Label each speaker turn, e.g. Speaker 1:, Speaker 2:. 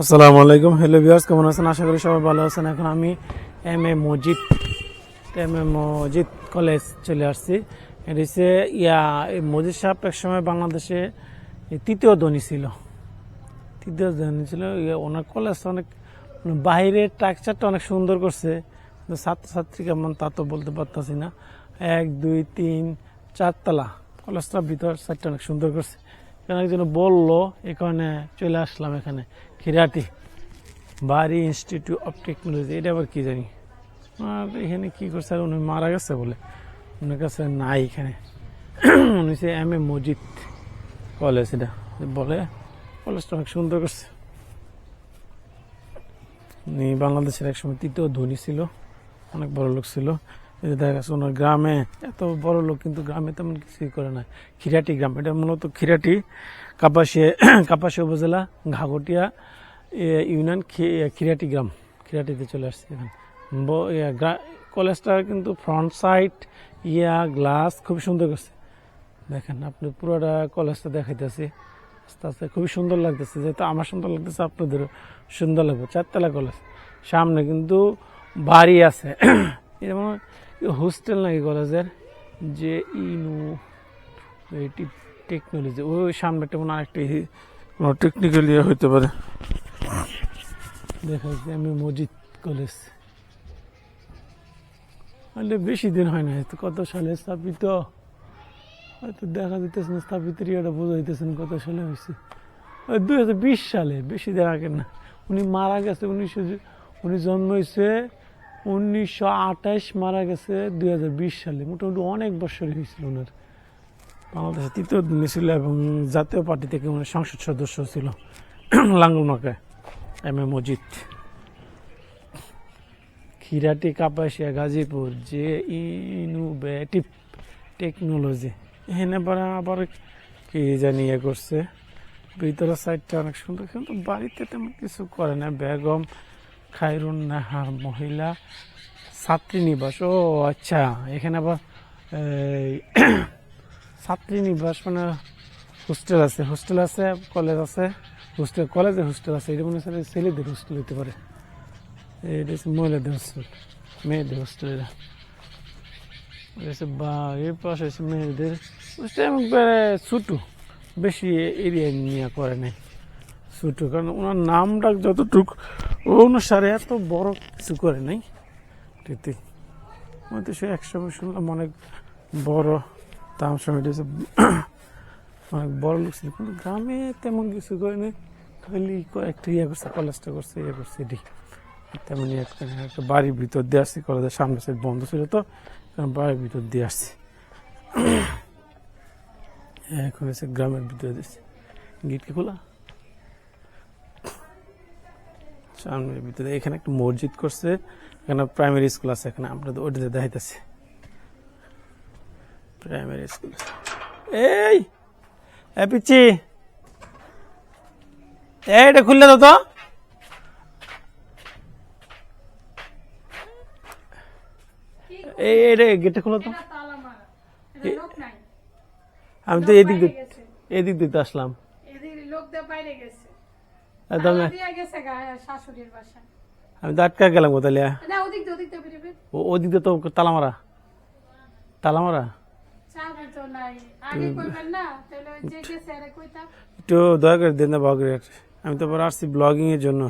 Speaker 1: আসসালামু আলাইকুম। Hello viewers কেমন আছেন? আশা করি সবাই ভালো আছেন। এখন আমি এম এ মসজিদ এম এ মসজিদ কলেজ চলে আসছি। এটা হচ্ছে ইয়া এই মসজিদ সাহেব এক সময় বাংলাদেশে তৃতীয় ধনী ছিল। তৃতীয় ধনী ছিল। ইয়ে ওনার কলেজটা অনেক মানে বাইরের স্ট্রাকচারটা অনেক সুন্দর করছে। ছাত্রছাত্রী কেমন তা তো বলতে পারতাছি না। এক, দুই, তিন, চারতলা। কলেজটার ভিতর সাইডটা অনেক সুন্দর করছে। এখানে একজন বলল এখানে চলে আসলাম এখানে। খিরাটি বাড়ি ইনস্টিটিউট অফ টেকনোলজি এটা আবার কি জানি? আর এখানে কি করছে, আর উনি মারা গেছে বলে। উনার কাছে নাই এখানে। উনি সে এম এ মজিদ কলেজ এটা বলে। কলেজটা অনেক সুন্দর করছে। উনি বাংলাদেশের একসময় তৃতীয় ধনী ছিল, অনেক বড় লোক ছিল। দেখা গেছে ওনার গ্রামে এত বড় লোক কিন্তু গ্রামে তেমন কিছুই করে না। খিরাটি গ্রাম এটা মূলত খিরাটি কাপাসিয়া কাপাসিয়া উপজেলা ঘাগটিয়া এ, ইউনিয়ন খিরাটি গ্রাম। খিরাটিতে চলে আসছে এখন। কলেজটা কিন্তু ফ্রন্ট সাইড ইয়া গ্লাস খুব সুন্দর করছে। দেখেন আপনি পুরোটা কলেজটা দেখাইতেছি। আস্তে আস্তে খুবই সুন্দর লাগতেছে। যেহেতু আমার সুন্দর লাগতেছে আপনাদেরও সুন্দর লাগবে। চারতলা কলেজ। সামনে কিন্তু বাড়ি আছে। যেমন হোস্টেল নাকি কলেজের যে ইনু এটি টেকনোলজি ওই সামনেটা মনে হয় আরেকটা কোনো টেকনিক্যাল ইয়ে হইতে পারে। দেখা যাচ্ছে আমি মসজিদ কলেজ আসলে বেশি দিন হয় না কত সালে স্থাপিত? হয়তো দেখা দিতেছে না স্থাপিত ইয়েটা বোঝা দিতেছেন কত সালে হয়েছে ওই দুই হাজার বিশ সালে, বেশি দিন আগে না। উনি মারা গেছে, উনিশশো উনি জন্ম হয়েছে উনিশশো আঠাশ মারা গেছে দুই হাজার বিশ সালে। মোটামুটি অনেক বছর হয়েছিল ওনার। বাংলাদেশে তৃতীয় দিনে ছিল এবং জাতীয় পার্টি থেকে উনি সংসদ সদস্য ছিল। লাঙ্গুলমাকে এম এ মজিদ। খিরাটি কাপাসিয়া, গাজীপুর যে ইনোভেটিভ টেকনোলজি। এখানে আবার আবার কি জানি ইয়ে করছে। ভিতরের সাইডটা অনেক সুন্দর, কিন্তু বাড়িতে তেমন কিছু করে না। বেগম খায়রুন নাহার মহিলা ছাত্রী নিবাস। ও আচ্ছা এখানে আবার এই, ছাত্রী নিবাস মানে হোস্টেল আছে। হোস্টেল আছে কলেজ আছে হোস্টেল কলেজে হোস্টেল আছে। এটা মনে হচ্ছে ছেলেদের হোস্টেল হতে পারে। এটা হচ্ছে মহিলাদের হোস্টেল মেয়েদের হোস্টেল এটা। বা এর পাশে মেয়েদের হোস্টেল। একবারে ছোটো বেশি এরিয়া নিয়ে করে নাই। ছোটো, কারণ ওনার নামটা যতটুক অনুসারে এত বড় কিছু করে নাই। ঠিক হয়তো সে একসময় শুনলাম অনেক বড় সময় এটা অনেক বড় লোক ছিল, কিন্তু গ্রামে তেমন কিছু করে নাই। খালি কয়েকটা ইয়ে করছে, কলেজটা করছে ইয়ে করছে, এটি। তেমন একটা বাড়ির ভিতর দিয়ে আসছি, কলেজের সামনে সাইড বন্ধ ছিল তো বাড়ির ভিতর দিয়ে আসছি। এখন এসে গ্রামের ভিতরে দিচ্ছি। গেট কি খোলা? সামনের ভিতরে। এখানে একটা মসজিদ করছে এখানে প্রাইমারি স্কুল আছে এখানে আপনাদের ওটাতে দেখাইতেছে। প্রাইমারি স্কুল এই এ পিচ্ছি। এইটা খুললে তো তো। এই গেটটা খুলো
Speaker 2: এটা। এটা লোক।
Speaker 1: আমি তো এদিক দিয়ে এদিক দিতে আসলাম।
Speaker 2: এদিকে লোকদের বাইরে গেছে।
Speaker 1: আমি তো আটকা গেলাম কোথায়
Speaker 2: ওদিক দিয়ে,
Speaker 1: তো তালা মারা তালা মারা
Speaker 2: চাবি তো নাই। আগে কইবেন না, তাহলে ওই যে গেছে আরে কইতাম।
Speaker 1: একটু দয়া করে দেন না আমি তো আসছি ব্লগিং এর জন্য।